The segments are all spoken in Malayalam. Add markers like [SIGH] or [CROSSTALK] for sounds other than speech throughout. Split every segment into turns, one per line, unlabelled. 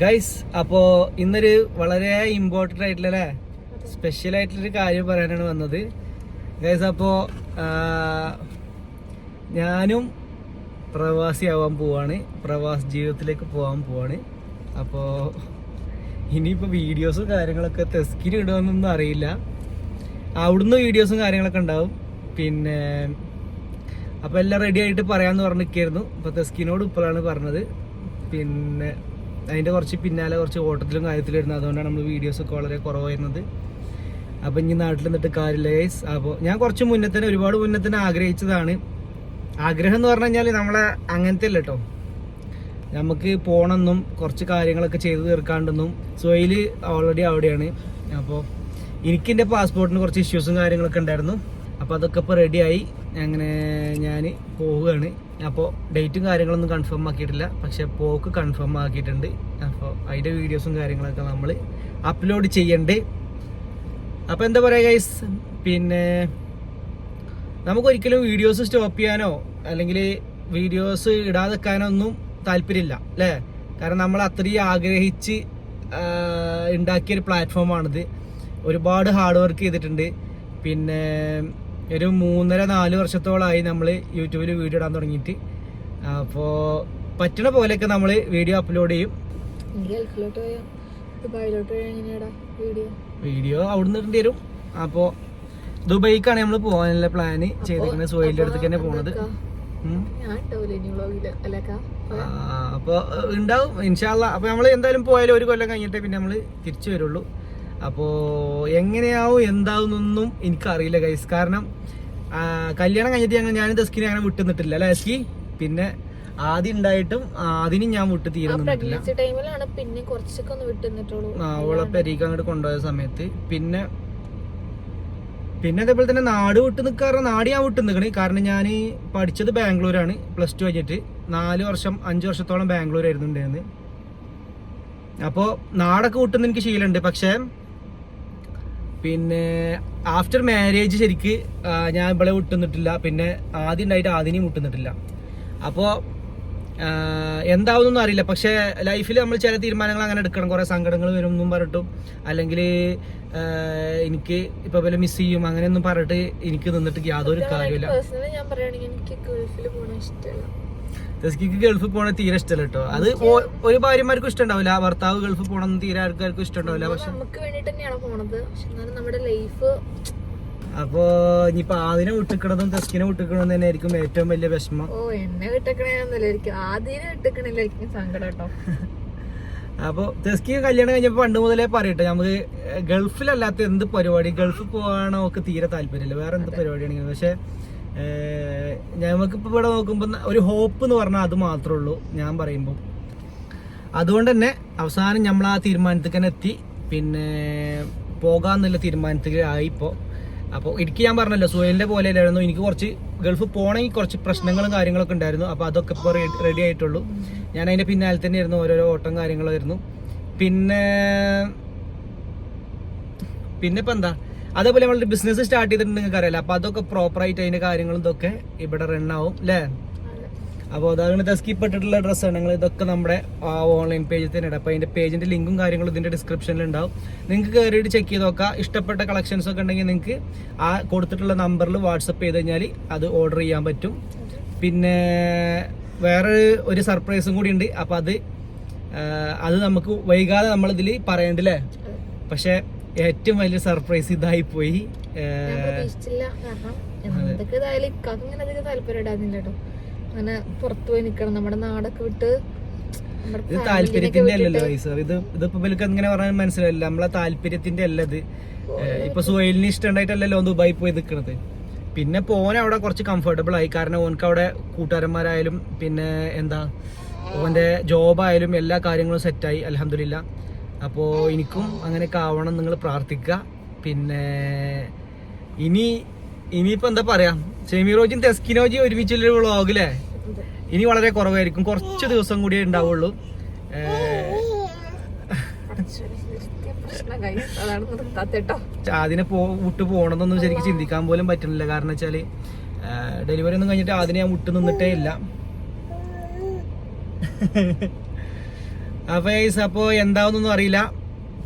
ഗൈസ് അപ്പോ ഇന്നൊരു വളരെ ഇമ്പോർട്ടന്റ് ആയിട്ടുള്ള അല്ലേ സ്പെഷ്യൽ ആയിട്ടുള്ളൊരു കാര്യം പറയാനാണ് വന്നത്. ഗൈസ് അപ്പോ ഞാനും പ്രവാസി ആവാൻ പോവാണ്. പ്രവാസ ജീവിതത്തിലേക്ക് പോകാൻ പോവാണ്. അപ്പോ ഇനിയിപ്പോൾ വീഡിയോസും കാര്യങ്ങളൊക്കെ തെസ്കിന് ഇടുമെന്നൊന്നും അറിയില്ല. അവിടുന്ന് വീഡിയോസും കാര്യങ്ങളൊക്കെ ഉണ്ടാവും. പിന്നെ അപ്പോൾ എല്ലാം റെഡി ആയിട്ട് പറയാമെന്ന് പറഞ്ഞിരിക്കായിരുന്നു അപ്പോൾ തെസ്കിനോട് ഇപ്പോഴാണ് പറഞ്ഞത്. പിന്നെ അതിന്റെ കുറച്ച് പിന്നാലെ കുറച്ച് ഓട്ടത്തിലും കാര്യത്തിലും വരുന്നത് അതുകൊണ്ടാണ് നമ്മൾ വീഡിയോസ് ഒക്കെ വളരെ കുറവായിരുന്നത്. അപ്പോൾ ഇനി നാട്ടിൽ നിന്നിട്ട് കാര്യമില്ല ഗൈസ് അപ്പോൾ ഞാൻ കുറച്ച് മുന്നേ തന്നെ ഒരുപാട് മുന്നേ തന്നെ ആഗ്രഹിച്ചതാണ്. ആഗ്രഹം എന്ന് പറഞ്ഞു കഴിഞ്ഞാൽ നമ്മളെ അങ്ങനത്തെ അല്ല കേട്ടോ നമുക്ക് പോകണമെന്നും കുറച്ച് കാര്യങ്ങളൊക്കെ ചെയ്തു തീർക്കാണ്ടെന്നും സോയിൽ ഓൾറെഡി അവിടെയാണ്. അപ്പോൾ എനിക്ക് എന്റെ പാസ്പോർട്ടിന് കുറച്ച് ഇഷ്യൂസും കാര്യങ്ങളൊക്കെ ഉണ്ടായിരുന്നു. അപ്പോൾ അതൊക്കെ ഇപ്പോൾ റെഡിയായി അങ്ങനെ ഞാൻ പോവുകയാണ്. അപ്പോൾ ഡേറ്റും കാര്യങ്ങളൊന്നും കൺഫേം ആക്കിയിട്ടില്ല. പക്ഷേ പോക്ക് കൺഫേം ആക്കിയിട്ടുണ്ട്. അപ്പോൾ അതിന്റെ വീഡിയോസും കാര്യങ്ങളൊക്കെ നമ്മൾ അപ്ലോഡ് ചെയ്യണ്ട്. അപ്പോൾ എന്താ പറയുക ഗൈസ് പിന്നെ നമുക്കൊരിക്കലും വീഡിയോസ് സ്റ്റോപ്പ് ചെയ്യാനോ അല്ലെങ്കിൽ വീഡിയോസ് ഇടാതെ വെക്കാനോ ഒന്നും താല്പര്യമില്ല അല്ലേ? കാരണം നമ്മൾ അത്രയും ആഗ്രഹിച്ച് ഉണ്ടാക്കിയൊരു പ്ലാറ്റ്ഫോമാണിത് ഒരുപാട് ഹാർഡ് വർക്ക് ചെയ്തിട്ടുണ്ട്. പിന്നെ ഒരു മൂന്നര നാല് വർഷത്തോളമായി നമ്മൾ യൂട്യൂബിൽ വീഡിയോ ഇടാൻ തുടങ്ങിയിട്ട്. അപ്പോൾ പറ്റണ പോലെയൊക്കെ നമ്മൾ വീഡിയോ അപ്ലോഡ് ചെയ്യും.
വീഡിയോ?
അവിടുന്ന് ഇടേണ്ടി വരും. അപ്പോൾ ദുബൈക്കാണ് നമ്മൾ പോകാനുള്ള പ്ലാന് ചെയ്തിരിക്കുന്നത് സോയിലിന്റെ അടുത്തേക്ക് തന്നെ പോണത്. ഉം.
ഞാൻ ഉണ്ടാവില്ല ഇനി വ്ളോഗിൽ അല്ലക്കാ
ആ, അപ്പൊ ഇണ്ടാവും. ഉണ്ടാവും ഇൻഷാല്ല അപ്പൊ നമ്മൾ എന്തായാലും പോയാലും ഒരു കൊല്ലം കഴിഞ്ഞിട്ടേ പിന്നെ നമ്മൾ തിരിച്ചു വരുള്ളൂ. അപ്പോ എങ്ങനെയാവും എന്താവുന്നൊന്നും എനിക്കറിയില്ല ഗൈസ് കാരണം കല്യാണം കഴിഞ്ഞിട്ട് ഞങ്ങൾ ഞാൻ ദസ്കിനെ അങ്ങനെ വിട്ടു നിന്നിട്ടില്ല അല്ലെ എസ്കി പിന്നെ ആദ്യം ഉണ്ടായിട്ടും ആദ്യം ഞാൻ വിട്ട് തീരെ നിന്നിട്ടില്ല
പ്രഗ്നൻസി ടൈമിലാണ് പിന്നെ കുറച്ചൊക്കെ ഒന്ന്
അവളെ പെരീക്ക് അങ്ങോട്ട് കൊണ്ടുപോയ സമയത്ത്. പിന്നെ പിന്നെ അതേപോലെ തന്നെ നാട് വിട്ട് നിൽക്കാറ് നാട് ഞാൻ വിട്ട് നിൽക്കണേ കാരണം ഞാൻ പഠിച്ചത് ബാംഗ്ലൂരാണ് പ്ലസ് ടു കഴിഞ്ഞിട്ട്. നാല് വർഷം അഞ്ച് വർഷത്തോളം ബാംഗ്ലൂരായിരുന്നു ഉണ്ടായിരുന്നത്. അപ്പോൾ നാടൊക്കെ വിട്ടുന്ന എനിക്ക് ശീലമുണ്ട്. പക്ഷേ പിന്നെ ആഫ്റ്റർ മാരേജ് ശരിക്ക് ഞാൻ ഇവിടെ വിട്ടുന്നിട്ടില്ല. പിന്നെ ആദ്യം ഉണ്ടായിട്ട് ആദ്യം വിട്ടുന്നിട്ടില്ല. അപ്പോൾ എന്താവുന്നൊന്നും അറിയില്ല. പക്ഷേ ലൈഫിൽ നമ്മൾ ചില തീരുമാനങ്ങൾ അങ്ങനെ എടുക്കണം. കുറേ സങ്കടങ്ങൾ വരും എന്നും പറഞ്ഞിട്ടും. അല്ലെങ്കിൽ എനിക്ക് ഇപ്പോൾ വല്ല മിസ് ചെയ്യും അങ്ങനെയൊന്നും പറഞ്ഞിട്ട് എനിക്ക് നിന്നിട്ട് യാതൊരു കാര്യമില്ല
ഞാൻ പറയുകയാണെങ്കിൽ എനിക്ക് ഗൾഫിൽ പോകണം ഇഷ്ടമല്ല.
ജസ്കിക്ക് ഗൾഫിൽ പോകണത് തീരെ ഇഷ്ടമല്ല കേട്ടോ അത് ഒരു ഭാര്യമാർക്കും ഇഷ്ടമുണ്ടാവില്ല ഭർത്താവ് ഗൾഫിൽ പോകണം തീരെ ആൾക്കാർക്കും ഇഷ്ടമുണ്ടാവില്ല പക്ഷെ
നമുക്ക് വേണ്ടി തന്നെയാണ് പോണത്? പക്ഷെ എന്നാലും നമ്മുടെ ലൈഫ്
അപ്പോ ഇനിയിപ്പൊ ആദിനെ വിട്ടിക്കണതും തെസ്കിനെ വിട്ടിക്കണതും തന്നെ ആയിരിക്കും ഏറ്റവും വലിയ വിഷമം.
ഓ എന്നെ വിട്ടക്കണേന്നല്ല ആദിനെ സങ്കടം കേട്ടോ
അപ്പോൾ തെസ്കി കല്യാണം കഴിഞ്ഞപ്പോ പണ്ട് മുതലേ പറയട്ടെ നമുക്ക് ഗൾഫിലല്ലാത്ത എന്ത് പരിപാടി ഗൾഫിൽ പോകാനോ ഒക്കെ തീരെ താല്പര്യമില്ല. വേറെ എന്ത് പരിപാടിയാണെങ്കിലും. പക്ഷെ നമുക്കിപ്പോൾ ഇവിടെ നോക്കുമ്പോൾ ഒരു ഹോപ്പ് എന്ന് പറഞ്ഞാൽ അത് മാത്രമേ ഉള്ളൂ ഞാൻ പറയുമ്പോൾ അതുകൊണ്ട് തന്നെ അവസാനം നമ്മൾ ആ തീരുമാനത്തിൽ തന്നെ എത്തി. പിന്നെ പോകാമെന്നുള്ള തീരുമാനത്തിൽ ആയി ഇപ്പോൾ അപ്പോൾ എനിക്ക് ഞാൻ പറഞ്ഞല്ലോ സുഹേലിന്റെ പോലെ അല്ലായിരുന്നു എനിക്ക് കുറച്ച് ഗൾഫ് പോകണമെങ്കിൽ കുറച്ച് പ്രശ്നങ്ങളും കാര്യങ്ങളൊക്കെ ഉണ്ടായിരുന്നു. അപ്പോൾ അതൊക്കെ ഇപ്പോൾ റെഡി ആയിട്ടുള്ളൂ. ഞാൻ അതിന്റെ പിന്നാലെ തന്നെ തന്നെയായിരുന്നു ഓരോരോ ഓട്ടം കാര്യങ്ങളായിരുന്നു. പിന്നെ പിന്നെ ഇപ്പം എന്താ? അതേപോലെ നമ്മളൊരു ബിസിനസ് സ്റ്റാർട്ട് ചെയ്തിട്ടുണ്ട് നിങ്ങൾക്ക് അറിയില്ല അപ്പൊ അതൊക്കെ പ്രോപ്പർ ആയിട്ട് അതിന്റെ കാര്യങ്ങളും ഇതൊക്കെ ഇവിടെ റൺ ആവും അല്ലേ അപ്പോൾ അതാണ് ദസ്കിപ്പെട്ടിട്ടുള്ള ഡ്രസ്സാണ് നിങ്ങൾ ഇതൊക്കെ നമ്മുടെ ഓൺലൈൻ പേജിൽ തന്നെ ഇടാം അപ്പോൾ അതിന്റെ ലിങ്കും കാര്യങ്ങളും ഇതിന്റെ ഡിസ്ക്രിപ്ഷനിൽ ഉണ്ടാവും. നിങ്ങൾക്ക് കയറിയിട്ട് ചെക്ക് ചെയ്ത് നോക്കാം. ഇഷ്ടപ്പെട്ട കളക്ഷൻസ് ഒക്കെ ഉണ്ടെങ്കിൽ നിങ്ങൾക്ക് ആ കൊടുത്തിട്ടുള്ള നമ്പറിൽ വാട്സപ്പ് ചെയ്ത് കഴിഞ്ഞാൽ അത് ഓർഡർ ചെയ്യാൻ പറ്റും. പിന്നെ വേറെ ഒരു സർപ്രൈസും കൂടി ഉണ്ട്. അപ്പോൾ അത് അത് നമുക്ക് വൈകാതെ നമ്മളിതിൽ പറയണ്ടല്ലേ പക്ഷേ ഏറ്റവും വലിയ സർപ്രൈസ് ഇതായി പോയി
ഞാൻ പ്രതീക്ഷിച്ചില്ല. കാരണം എന്തൊക്കെ ഇതായാലും ഇക്കാക്ക് ഇങ്ങനെ അധികം താല്പര്യം ഇടാന്നില്ല കേട്ടോ. അങ്ങനെ പുറത്തു പോയി നിക്കണം. നമ്മുടെ നാടൊക്കെ വിട്ട്
ഇത് താല്പര്യത്തിന്റെ അല്ലല്ലോ
വിട്ടിട്ട്
സാർ ഇത് ഇതിപ്പോ ഇവർക്ക് അങ്ങനെ പറയാൻ മനസ്സിലായില്ല നമ്മളെ താല്പര്യത്തിന്റെ അല്ല ഇത്. ഇപ്പൊ സുഹൈലിന് ഇഷ്ടമുണ്ടായിട്ടല്ലല്ലോ ദുബായി പോയി നിൽക്കണത് പിന്നെ പോൻ അവിടെ കുറച്ച് കംഫർട്ടബിൾ ആയി. കാരണം ഓനക്ക് അവിടെ കൂട്ടുകാരന്മാരായാലും പിന്നെ എന്താ ഓന്റെ ജോബായാലും എല്ലാ കാര്യങ്ങളും സെറ്റായി അലഹമില്ല അപ്പോൾ എനിക്കും അങ്ങനെയൊക്കെ ആവണം നിങ്ങൾ പ്രാർത്ഥിക്കുക. പിന്നെ ഇനി ഇനിയിപ്പോൾ എന്താ പറയാ? സെമിറോജിയും തെസ്കിനോജിയും ഒരുമിച്ചുള്ള വ്ളോഗില്ലേ. ഇനി വളരെ കുറവായിരിക്കും. കുറച്ച് ദിവസം കൂടിയേ ഉണ്ടാവുള്ളൂ. അതിനെ പോ വിട്ട് പോകണമെന്നൊന്നും ശരിക്കും ചിന്തിക്കാൻ പോലും പറ്റുന്നില്ല. കാരണം വെച്ചാൽ ഡെലിവറി ഒന്നും കഴിഞ്ഞിട്ട് അതിനെ ഞാൻ വിട്ട് നിന്നിട്ടേ ഇല്ല. അപ്പൊ ഗൈസ് അപ്പോൾ എന്താവുന്നൊന്നും അറിയില്ല.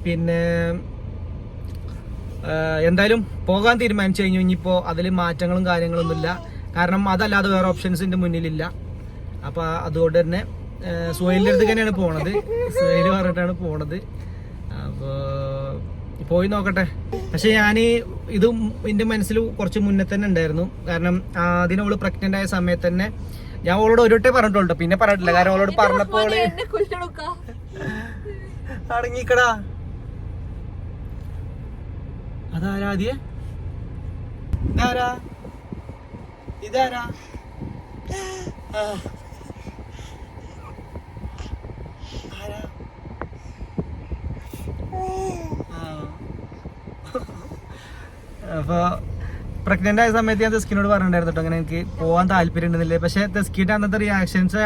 പിന്നെ എന്തായാലും പോകാൻ തീരുമാനിച്ചു കഴിഞ്ഞു. ഇനിയിപ്പോൾ അതിൽ മാറ്റങ്ങളും കാര്യങ്ങളൊന്നുമില്ല. കാരണം അതല്ലാതെ വേറെ ഓപ്ഷൻസിന്റെ മുന്നിലില്ല. അപ്പോൾ അതുകൊണ്ട് തന്നെ സുഹൈലിന്റെ അടുത്ത് തന്നെയാണ് പോണത്. സുഹൈൽ പറഞ്ഞിട്ടാണ് പോണത്. അപ്പോൾ പോയി നോക്കട്ടെ. പക്ഷെ ഞാൻ ഇത് എന്റെ മനസ്സിൽ കുറച്ച് മുന്നേ തന്നെ ഉണ്ടായിരുന്നു. കാരണം അതിന് അവൾ പ്രഗ്നന്റ് ആയ സമയത്ത് തന്നെ ഞാൻ അവളോട് ഒരുട്ടേ പറഞ്ഞിട്ടുള്ളൂ പിന്നെ പറഞ്ഞിട്ടില്ല. കാരണം അവളോട് പറഞ്ഞപ്പോൾ അടങ്ങിക്കടാ. അതാരാ ആദ്യ? ഇതാരാ? ഇതാരാ. ആരാ? ആയ സമയത്ത് ഞാൻ തെസ്കിനോട് പറഞ്ഞിട്ടുണ്ടായിരുന്നു കേട്ടോ അങ്ങനെ എനിക്ക് പോകാൻ താല്പര്യം ഉണ്ടെന്നില്ലേ പക്ഷെ തെസ്കിന്റെ അന്നത്തെ റിയാക്ഷൻസ്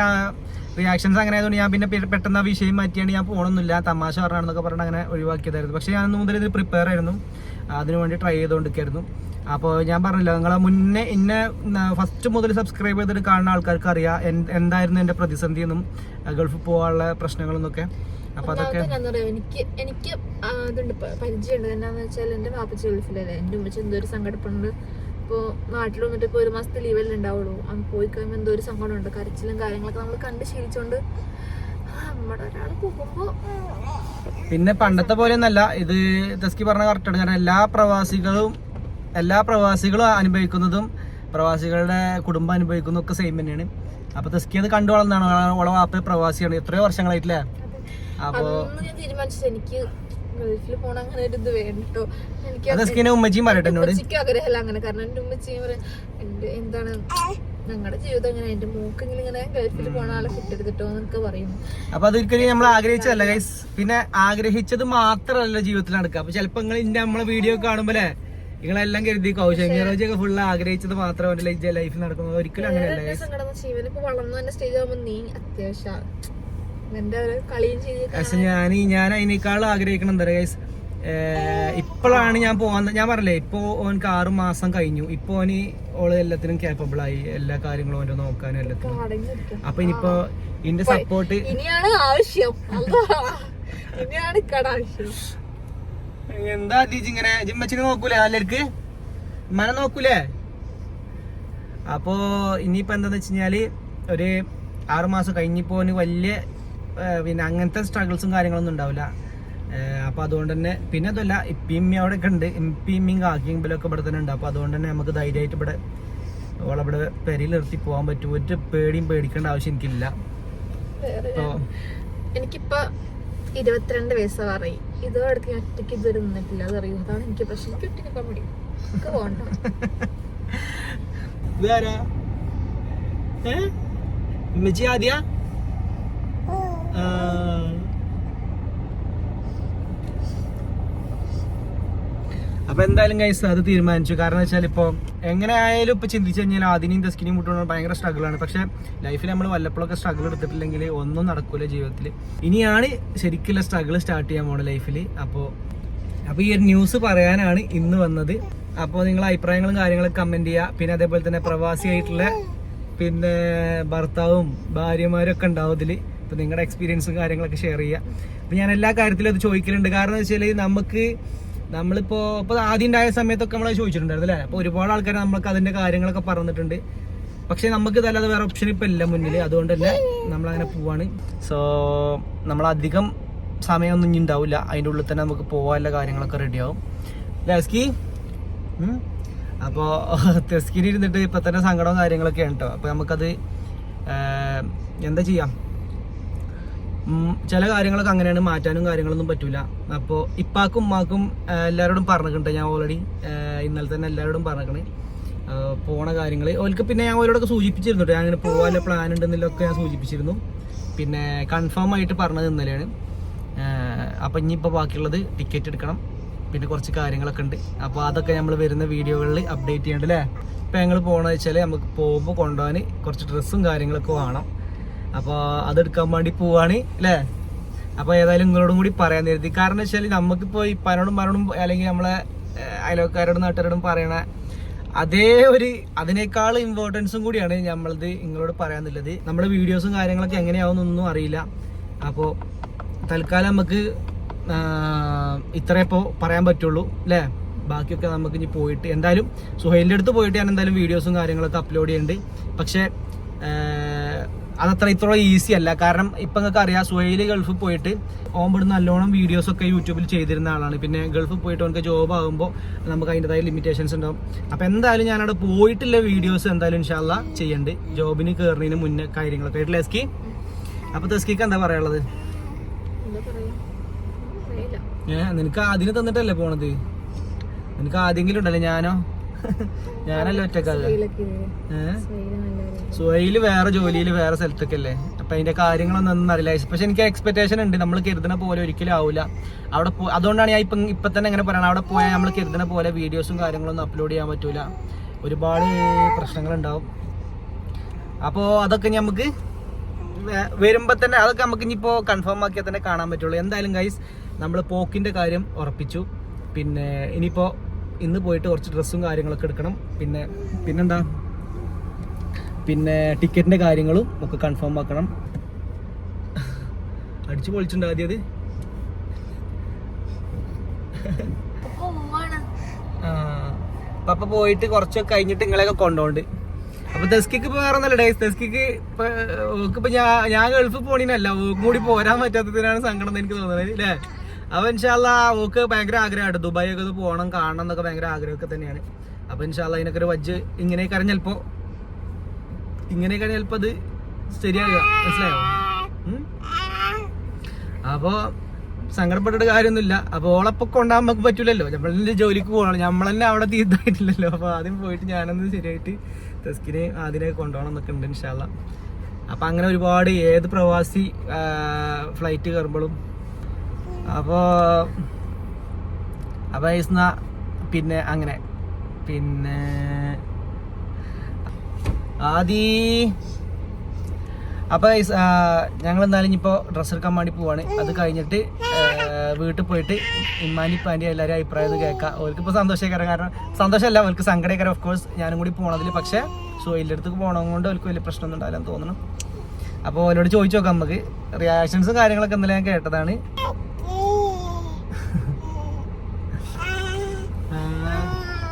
റിയാക്ഷൻസ് അങ്ങനെ ആയതുകൊണ്ട് ഞാൻ പിന്നെ പെട്ടെന്ന് ആ വിഷയം മാറ്റിയാണ് ഞാൻ പോകണമെന്നില്ല തമാശ പറഞ്ഞാണെന്നൊക്കെ പറഞ്ഞ് അങ്ങനെ ഒഴിവാക്കിയതായിരുന്നു. പക്ഷേ ഞാൻ മുതൽ ഇത് പ്രിപ്പയർ ആയിരുന്നു. അതിനു വേണ്ടി ട്രൈ ചെയ്തുകൊണ്ടിരിക്കായിരുന്നു അപ്പോൾ ഞാൻ പറഞ്ഞില്ല നിങ്ങളെ മുന്നേ എന്നെ ഫസ്റ്റ് മുതൽ സബ്സ്ക്രൈബ് ചെയ്തിട്ട് കാണുന്ന ആൾക്കാർക്ക് അറിയാം എന്ത്- എന്തായിരുന്നു എന്റെ പ്രതിസന്ധി എന്നും ഗൾഫിൽ പോകാനുള്ള പ്രശ്നങ്ങളെന്നൊക്കെ. അപ്പൊ അതൊക്കെ
എനിക്ക് എനിക്ക് ഇതുണ്ട്. പരിചയമുണ്ട് എന്താണെന്ന് വെച്ചാൽ എന്റെ വാപ്പച്ച ഗൾഫിലല്ലേ. എന്റെ ഉമ്മച്ച എന്തോ ഒരു സങ്കടപ്പെടുന്നുണ്ട് ഇപ്പോ നാട്ടിൽ വന്നിട്ട് ഇപ്പോൾ ഒരു മാസത്തെ ലീവല്ലേ ഉണ്ടാവുള്ളൂ അങ്ങ് പോയി കഴിയുമ്പോൾ എന്തോ ഒരു സങ്കടമുണ്ട് കരച്ചിലും കാര്യങ്ങളൊക്കെ നമ്മൾ കണ്ട് ശീലിച്ചോണ്ട് ആ, നമ്മുടെ ഒരാൾ പോകുമ്പോൾ
പിന്നെ പണ്ടത്തെ പോലെ ഒന്നല്ല ഇത് തസ്കി പറഞ്ഞ കറക്റ്റാണ് കാരണം എല്ലാ പ്രവാസികളും എല്ലാ പ്രവാസികളും അനുഭവിക്കുന്നതും പ്രവാസികളുടെ കുടുംബം അനുഭവിക്കുന്നതും ഒക്കെ സെയിം തന്നെയാണ്. അപ്പൊ തസ്കി അത് കണ്ടു വളർന്നാണ് ഓളെ വാപ്പ പ്രവാസിയാണ്. എത്രയോ വർഷങ്ങളായിട്ടില്ലേ? അപ്പോ
തീരുമാനിച്ചത് എനിക്ക് ഗൾഫിൽ പോണ അങ്ങനെ ഒരു ഇത് വേണ്ടോ എനിക്ക്
ഉമ്മച്ചിയും പറയട്ടെ
ഉമ്മച്ചിക്ക് ആഗ്രഹമല്ല അങ്ങനെ. കാരണം എന്റെ ഉമ്മച്ചിയും പറയും എന്റെ എന്താണ്? ഞങ്ങളുടെ ജീവിതം എങ്ങനെ എന്റെ മൂക്കെങ്കിലും ഇങ്ങനെ ഗൾഫിൽ പോണ ആളെ കിട്ടരുതിട്ടോ എന്നൊക്കെ പറയുന്നു
അപ്പൊ അതൊരിക്കലും നമ്മൾ ആഗ്രഹിച്ചതല്ല ഗൈസ് പിന്നെ ആഗ്രഹിച്ചത് മാത്രല്ല ജീവിതത്തിൽ നടക്കുക. അപ്പൊ ചിലപ്പോ നിങ്ങൾ ഇന്റെ നമ്മളെ വീഡിയോ കാണുമ്പോലേ നിങ്ങളെല്ലാം കരുതി ഒക്കെ ഫുൾ ആഗ്രഹിച്ചത് മാത്രം ലൈഫിൽ നടക്കുന്നത്. ഒരിക്കലും അങ്ങനെയല്ല
ഇവനിപ്പോ വളർന്നു തന്നെ സ്റ്റേജ് ആകുമ്പോ നീ അത്യാവശ്യം
പക്ഷെ ഞാൻ ഞാൻ അതിനേക്കാൾ ആഗ്രഹിക്കണം എന്താ പറയുക ഇപ്പോഴാണ് ഞാൻ പോവാൻ ഞാൻ പറഞ്ഞില്ലേ ഇപ്പോ ഓനക്ക് ആറു മാസം കഴിഞ്ഞു. ഇപ്പൊ ഓന് ഓൾ എല്ലാത്തിനും കേപ്പബിൾ ആയി. എല്ലാ കാര്യങ്ങളും ഓന്റെ നോക്കാനും എല്ലാത്തിനും. അപ്പൊ ഇനിയിപ്പോ ഇതിന്റെ സപ്പോർട്ട്
ആവശ്യം.
എന്താ ദീജ് ഇങ്ങനെ? ജിമ്മച്ചിനെ നോക്കൂലേ? നല്ലർക്ക് മന നോക്കൂലേ? അപ്പോ ഇനിയിപ്പോ എന്താന്ന് വെച്ച് കഴിഞ്ഞാൽ ഒരു ആറു മാസം കഴിഞ്ഞിപ്പോ വലിയ പിന്നെ അങ്ങനത്തെ സ്ട്രഗിൾസും കാര്യങ്ങളൊന്നും ഉണ്ടാവില്ല. അപ്പോൾ അപ്പൊ അതുകൊണ്ട് തന്നെ പിന്നെ അതല്ല ഇപ്പിമ്മി അവിടെ ഒക്കെ ഉണ്ട്. ഇപ്പിയും ഇമ്പലൊക്കെ ഇവിടെ തന്നെ ഉണ്ട്. അപ്പൊ അതുകൊണ്ട് തന്നെ നമുക്ക് ധൈര്യമായിട്ട് ഇവിടെ ഓളവിടെ പെരയിൽ നിർത്തി പോകാൻ പറ്റും. ഒരു പേടിയും പേടിക്കേണ്ട ആവശ്യം എനിക്കില്ല.
എനിക്കിപ്പോ ഇരുപത്തിരണ്ട് വയസ്സായി ഇതോ അടുത്ത് ഞാൻ ഒറ്റയ്ക്ക് ഇതുവരെ നിന്നിട്ടില്ല. അതറിയൂ? അതാണ് എനിക്ക് പ്രശ്നം. എനിക്ക് ഒറ്റയ്ക്ക് മതി എനിക്ക് പോകണ്ട.
ഇതാരാ? ഏ? ഉമ്മച്ചി ആദ്യ? അപ്പൊ എന്തായാലും കൈസ് അത് തീരുമാനിച്ചു. കാരണം വെച്ചാൽ ഇപ്പൊ എങ്ങനെ ആയാലും ഇപ്പൊ ചിന്തിച്ചു കഴിഞ്ഞാൽ അതിനെയും ദസ്കിനെയും മുട്ടുകൊണ്ട് ഭയങ്കര സ്ട്രഗിൾ ആണ്. പക്ഷെ ലൈഫിൽ നമ്മൾ വല്ലപ്പോഴൊക്കെ സ്ട്രഗിൾ എടുത്തിട്ടില്ലെങ്കിൽ ഒന്നും നടക്കൂല ജീവിതത്തിൽ ഇനിയാണ് ശരിക്കുള്ള സ്ട്രഗിൾ സ്റ്റാർട്ട് ചെയ്യാൻ പോണ ലൈഫിൽ അപ്പോൾ അപ്പോൾ ഈ ഒരു ന്യൂസ് പറയാനാണ് ഇന്ന് വന്നത്. അപ്പോൾ നിങ്ങൾ അഭിപ്രായങ്ങളും കാര്യങ്ങളും കമന്റ് ചെയ്യുക പിന്നെ അതേപോലെ തന്നെ പ്രവാസിയായിട്ടുള്ള പിന്നെ ഭർത്താവും ഭാര്യമാരും ഒക്കെ ഉണ്ടാവും ഇതിൽ അപ്പോൾ നിങ്ങളുടെ എക്സ്പീരിയൻസും കാര്യങ്ങളൊക്കെ ഷെയർ ചെയ്യുക അപ്പോൾ ഞാൻ എല്ലാ കാര്യത്തിലും അത് ചോദിക്കലുണ്ട്. കാരണം എന്ന് വെച്ചാൽ നമുക്ക് നമ്മളിപ്പോൾ ഇപ്പോൾ ആദ്യം ഉണ്ടായ സമയത്തൊക്കെ നമ്മൾ ചോദിച്ചിട്ടുണ്ടായിരുന്നു അല്ലേ? അപ്പോൾ ഒരുപാട് ആൾക്കാർ നമ്മൾക്ക് അതിന്റെ കാര്യങ്ങളൊക്കെ പറഞ്ഞിട്ടുണ്ട്. പക്ഷേ നമുക്ക് ഇതല്ലാതെ വേറെ ഓപ്ഷൻ ഇപ്പം ഇല്ല മുന്നിൽ അതുകൊണ്ട് തന്നെ നമ്മളങ്ങനെ പോവാണ്. സോ നമ്മളധികം സമയമൊന്നും ഇനി ഉണ്ടാവില്ല അതിന്റെ ഉള്ളിൽ തന്നെ നമുക്ക് പോകാനുള്ള കാര്യങ്ങളൊക്കെ റെഡിയാവും ലസ്കി അപ്പോൾ [LAUGHS] തെസ്കിനിരുന്നിട്ട് ഇപ്പം തന്നെ സങ്കടവും കാര്യങ്ങളൊക്കെ ആണ് കേട്ടോ അപ്പോൾ നമുക്കത് എന്താ ചെയ്യാം? ചില കാര്യങ്ങളൊക്കെ അങ്ങനെയാണ് മാറ്റാനും കാര്യങ്ങളൊന്നും പറ്റൂല. അപ്പോൾ ഇപ്പാക്കും ഉമ്മാക്കും എല്ലാവരോടും പറഞ്ഞിട്ടുണ്ട്. ഞാൻ ഓൾറെഡി ഇന്നലെ തന്നെ എല്ലാവരോടും പറഞ്ഞിട്ടുണ്ട് പോണ കാര്യങ്ങൾ ഓൽക്ക് പിന്നെ ഞാൻ അവരോടൊക്കെ സൂചിപ്പിച്ചിരുന്നു ഞാൻ അങ്ങനെ പോകാനുള്ള പ്ലാൻ ഉണ്ടെന്നില്ലൊക്കെ ഞാൻ സൂചിപ്പിച്ചിരുന്നു. പിന്നെ കൺഫേം ആയിട്ട് പറഞ്ഞത് ഇന്നലെയാണ്. അപ്പം ഇനിയിപ്പോൾ ബാക്കിയുള്ളത് ടിക്കറ്റ് എടുക്കണം. പിന്നെ കുറച്ച് കാര്യങ്ങളൊക്കെ ഉണ്ട്. അപ്പോൾ അതൊക്കെ നമ്മൾ വരുന്ന വീഡിയോകളിൽ അപ്ഡേറ്റ് ചെയ്യേണ്ടല്ലേ? ഇപ്പം ഞങ്ങൾ പോകണമെന്ന് വെച്ചാൽ നമുക്ക് പോകുമ്പോൾ കൊണ്ടുപോകാൻ കുറച്ച് ഡ്രസ്സും കാര്യങ്ങളൊക്കെ വേണം. അപ്പോൾ അതെടുക്കാൻ വേണ്ടി പോവാണ് അല്ലേ അപ്പോൾ ഏതായാലും നിങ്ങളോടും കൂടി പറയാൻ നേരത്തി. കാരണം വെച്ചാൽ ഈ പനോടും പനോടും അല്ലെങ്കിൽ നമ്മളെ അയലോക്കാരോടും നാട്ടുകാരോടും പറയണ അതേ ഒരു അതിനേക്കാൾ ഇമ്പോർട്ടൻസും കൂടിയാണ് നമ്മളത് നിങ്ങളോട് പറയാന്നുള്ളത് നമ്മുടെ വീഡിയോസും കാര്യങ്ങളൊക്കെ എങ്ങനെയാവുന്നൊന്നും അറിയില്ല. അപ്പോൾ തൽക്കാലം നമുക്ക് ഇത്രേ പറയാൻ പറ്റുള്ളൂ അല്ലേ ബാക്കിയൊക്കെ നമുക്ക് ഇനി പോയിട്ട് എന്തായാലും സുഹൈലിന്റെ അടുത്ത് പോയിട്ട് ഞാൻ എന്തായാലും വീഡിയോസും കാര്യങ്ങളൊക്കെ അപ്ലോഡ് ചെയ്യുന്നുണ്ട് പക്ഷേ അതത്ര ഇത്ര ഈസി അല്ല. കാരണം ഇപ്പം നിങ്ങൾക്ക് അറിയാം സുഹൈൽ ഗൾഫിൽ പോയിട്ട് ഓമ്പട് നല്ലോണം വീഡിയോസ് ഒക്കെ യൂട്യൂബിൽ ചെയ്തിരുന്ന ആളാണ്. പിന്നെ ഗൾഫിൽ പോയിട്ട് അവനക്ക് ജോബ് ആകുമ്പോൾ നമുക്ക് അതിന്റെതായ ലിമിറ്റേഷൻസ് ഉണ്ടാവും. അപ്പം എന്തായാലും ഞാൻ അവിടെ പോയിട്ടുള്ള വീഡിയോസ് എന്തായാലും ഇൻഷാല്ല ചെയ്യണ്ട്. ജോബിന് കയറുന്നതിന് മുന്നേ കാര്യങ്ങളൊക്കെ ആയിട്ട് ലെസ്കി അപ്പോൾ തെസ്കിക്ക് എന്താ പറയാനുള്ളത്? ഏഹ് നിനക്ക് അതിന് തന്നിട്ടല്ലേ പോണത്? നിനക്ക് ആദ്യെങ്കിലും ഉണ്ടല്ലേ ഞാനോ? ഞാനല്ലേ ഒറ്റക്കല്ല. സുഹൈൽ വേറെ ജോലിയിൽ വേറെ സ്ഥലത്തൊക്കെ അല്ലേ അപ്പൊ അതിന്റെ കാര്യങ്ങളൊന്നും ഒന്നും അറിയില്ല. പക്ഷെ എനിക്ക് എക്സ്പെക്ടേഷൻ ഉണ്ട്. നമ്മൾ കരുതുന്ന പോലെ ഒരിക്കലും ആവില്ല അവിടെ പോ അതുകൊണ്ടാണ് ഞാൻ ഇപ്പം ഇപ്പൊ തന്നെ എങ്ങനെ പറയണം അവിടെ പോയാൽ നമ്മൾ കരുതുന്ന പോലെ വീഡിയോസും കാര്യങ്ങളൊന്നും അപ്ലോഡ് ചെയ്യാൻ പറ്റൂല. ഒരുപാട് പ്രശ്നങ്ങൾ ഉണ്ടാവും അപ്പോ അതൊക്കെ നമുക്ക് വരുമ്പോ തന്നെ അതൊക്കെ നമുക്ക് ഇനിയിപ്പോ കൺഫേം ആക്കിയാൽ തന്നെ കാണാൻ പറ്റുള്ളൂ. എന്തായാലും ഗൈസ് നമ്മൾ പോക്കിന്റെ കാര്യം ഉറപ്പിച്ചു. പിന്നെ ഇനിയിപ്പോ ഇന്ന് പോയിട്ട് കുറച്ച് ഡ്രസ്സും കാര്യങ്ങളൊക്കെ എടുക്കണം. പിന്നെ പിന്നെന്താ? പിന്നെ ടിക്കറ്റിന്റെ കാര്യങ്ങളും ഒക്കെ കൺഫേം ആക്കണം. അടിച്ചു പൊളിച്ചിട്ടുണ്ട് ആദ്യത് പപ്പ പോയിട്ട് കുറച്ചൊക്കെ കഴിഞ്ഞിട്ട് നിങ്ങളെയൊക്കെ കൊണ്ടോണ്ട്. അപ്പൊ ദസ്കിക്ക് ഇപ്പൊ വേറെ ഒന്നല്ല ഡേസ് ദസ്കിക്ക് ഇപ്പൊ ഞാൻ ഞാൻ ഗൾഫിൽ പോണീനല്ല. ഓക്കും കൂടി പോരാൻ പറ്റാത്തതിനാണ് സങ്കടം എന്ന് എനിക്ക് തോന്നുന്നത് അല്ലേ? അപ്പൊ ഇൻഷാല്ല ഓക്ക് ഭയങ്കര ആഗ്രഹമായിട്ട് ദുബായി ഒക്കെ പോകണം കാണണം എന്നൊക്കെ ഭയങ്കര ആഗ്രഹമൊക്കെ തന്നെയാണ്. അപ്പൊ ഇൻഷാല്ല അതിനൊക്കെ ഒരു വജ്ജ് ഇങ്ങനെ അറിഞ്ഞ ചിലപ്പോ ഇങ്ങനെയൊക്കെ ചിലപ്പോ അത് ശരിയാകുക മനസ്സിലായോ? അപ്പോ സങ്കടപ്പെട്ടിട്ട് കാര്യമൊന്നുമില്ല. അപ്പൊ ഓളപ്പൊ കൊണ്ടാകാൻ നമുക്ക് പറ്റൂലല്ലോ. നമ്മളെ ജോലിക്ക് പോകണം? നമ്മളെന്നെ അവിടെ തീർത്തായിട്ടില്ലല്ലോ. അപ്പോൾ ആദ്യം പോയിട്ട് ഞാനൊന്ന് ശരിയായിട്ട് തെസ്കിനെ ആദ്യമേ കൊണ്ടുപോകണം എന്നൊക്കെ ഉണ്ട് ഇൻഷാല്ല. അപ്പൊ അങ്ങനെ ഒരുപാട് ഏത് പ്രവാസി ഫ്ലൈറ്റ് കയറുമ്പോഴും അപ്പോ അപ്പൊ ഐസ്ന പിന്നെ അങ്ങനെ. പിന്നെ ആദി. അപ്പൊ ഞങ്ങൾ എന്തായാലും ഇപ്പോൾ ഡ്രസ്സ് എടുക്കാൻ വേണ്ടി പോവാണ്. അത് കഴിഞ്ഞിട്ട് വീട്ടിൽ പോയിട്ട് ഇമ്മാനി പാന്റെ എല്ലാവരും അഭിപ്രായം കേൾക്കാം. അവർക്ക് ഇപ്പോൾ സന്തോഷകരം. കാരണം സന്തോഷമല്ല അവർക്ക് സങ്കടകരം. ഓഫ് കോഴ്സ് ഞാനും കൂടി പോണതിൽ പക്ഷേ സോയിലിന്റെ അടുത്ത് പോകണം കൊണ്ട് അവർക്ക് വലിയ പ്രശ്നമൊന്നും ഉണ്ടാവില്ലെന്ന് തോന്നുന്നു അപ്പോൾ അവരോട് ചോദിച്ചു നോക്കാം നമുക്ക്. റിയാക്ഷൻസും കാര്യങ്ങളൊക്കെ ഇന്നലെ ഞാൻ കേട്ടതാണ് ആ,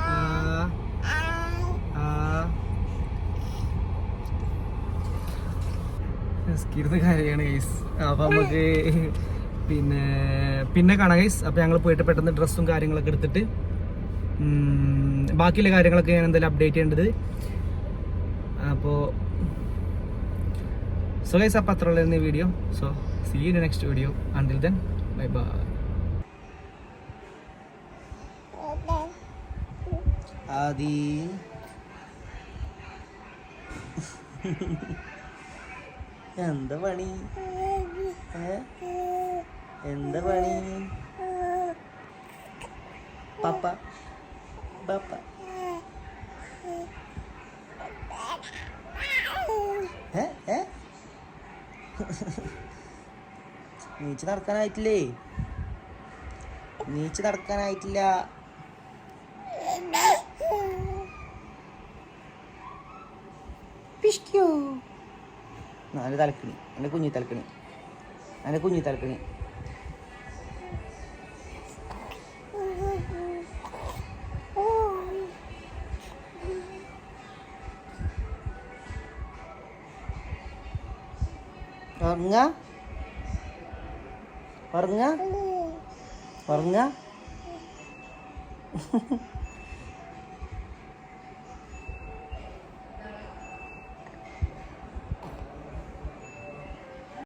ആ, ആ. സ്കിരുന്ന കാര്യമാണ് ഗൈസ് അപ്പൊ നമുക്ക് പിന്നെ പിന്നെ കാണാം ഗൈസ് അപ്പൊ ഞങ്ങൾ പോയിട്ട് പെട്ടെന്ന് ഡ്രസ്സും കാര്യങ്ങളൊക്കെ എടുത്തിട്ട് ബാക്കിയുള്ള കാര്യങ്ങളൊക്കെ ഞാൻ എന്തായാലും അപ്ഡേറ്റ് ചെയ്യേണ്ടത്. അപ്പോൾ സോ ഗൈസ് അപ്പൊ അത്ര ഉള്ള video so see you next video until then bye bye Aadi. [LAUGHS] എന്താ പണി? എന്താ പണി? പപ്പ. പപ്പ. നീച്ച് നടക്കാനായിട്ടില്ലേ? നീച്ച് നടക്കാനായിട്ടില്ല. നാല് തലക്കിണി എന്റെ കുഞ്ഞി തലക്കിണി എന്റെ കുഞ്ഞി തലക്കിണി. ഉറങ്ങ? ഉറങ്ങ? ഉറങ്ങ?